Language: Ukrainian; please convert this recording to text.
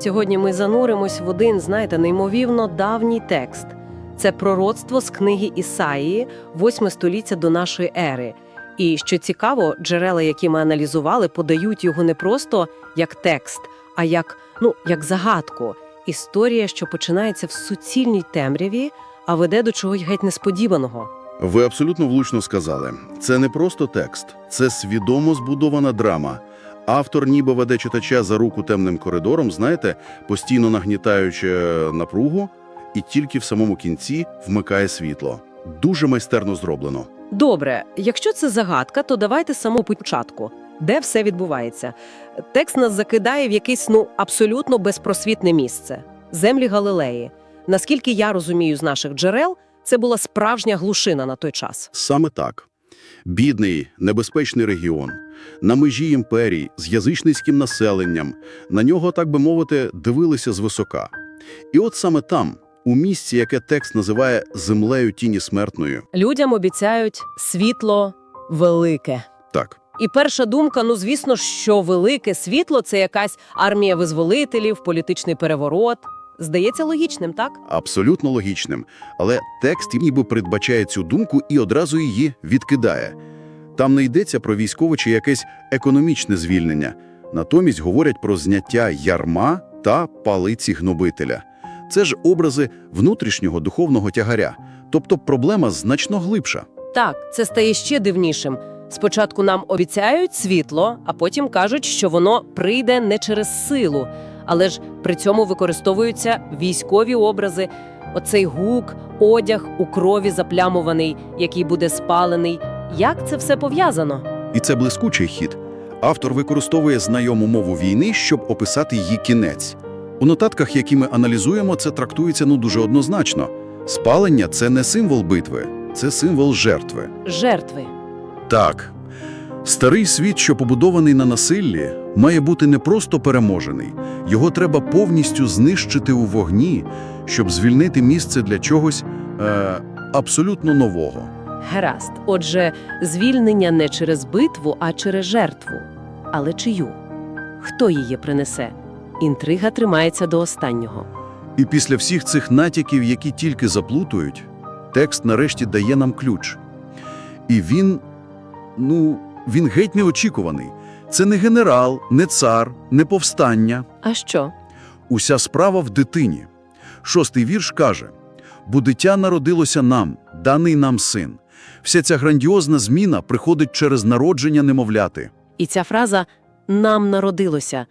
Сьогодні ми зануримось в один, знаєте, неймовірно давній текст. Це пророцтво з книги Ісаїї, 8 століття до нашої ери. І що цікаво, джерела, які ми аналізували, подають його не просто як текст, а як, ну, як загадку. Історія, що починається в суцільній темряві, а веде до чогось геть несподіваного. Ви абсолютно влучно сказали. Це не просто текст, це свідомо збудована драма. Автор ніби веде читача за руку темним коридором, знаєте, постійно нагнітаючи напругу, і тільки в самому кінці вмикає світло. Дуже майстерно зроблено. Добре, якщо це загадка, то давайте самого початку. Де все відбувається? Текст нас закидає в якесь ну абсолютно безпросвітне місце землі Галилеї. Наскільки я розумію з наших джерел, це була справжня глушина на той час. Саме так. Бідний, небезпечний регіон, на межі імперій, з язичницьким населенням, на нього, так би мовити, дивилися звисока. І от саме там, у місці, яке текст називає «землею тіні смертною», Людям обіцяють світло велике. так, І перша думка: ну звісно, що велике світло це якась армія визволителів, політичний переворот. Здається логічним, так? абсолютно логічним, але текст ніби передбачає цю думку і одразу її відкидає. Там не йдеться про військове чи якесь економічне звільнення. Натомість говорять про зняття ярма та палиці гнобителя. Це ж образи внутрішнього духовного тягаря, тобто проблема значно глибша. Так, це стає ще дивнішим. Спочатку нам обіцяють світло, а потім кажуть, що воно прийде не через силу, але ж при цьому використовуються військові образи. Оцей гук, одяг у крові заплямований, який буде спалений. Як це все пов'язано? І це блискучий хід. Автор використовує знайому мову війни, щоб описати її кінець. У нотатках, які ми аналізуємо, це трактується ну дуже однозначно. Спалення – це не символ битви, це символ жертви. Жертви. Так. Старий світ, що побудований на насиллі, має бути не просто переможений. Його треба повністю знищити у вогні, щоб звільнити місце для чогось е, абсолютно нового. Гаразд. Отже, звільнення не через битву, а через жертву. Але чию? Хто її принесе? Інтрига тримається до останнього. І після всіх цих натяків, які тільки заплутують, текст нарешті дає нам ключ. І він, ну, він геть неочікуваний. Це не генерал, не цар, не повстання. А що? Уся справа в дитині. Шостий вірш каже: «Бо дитя народилося нам, даний нам син. Вся ця грандіозна зміна приходить через народження немовляти. І ця фраза нам народилося.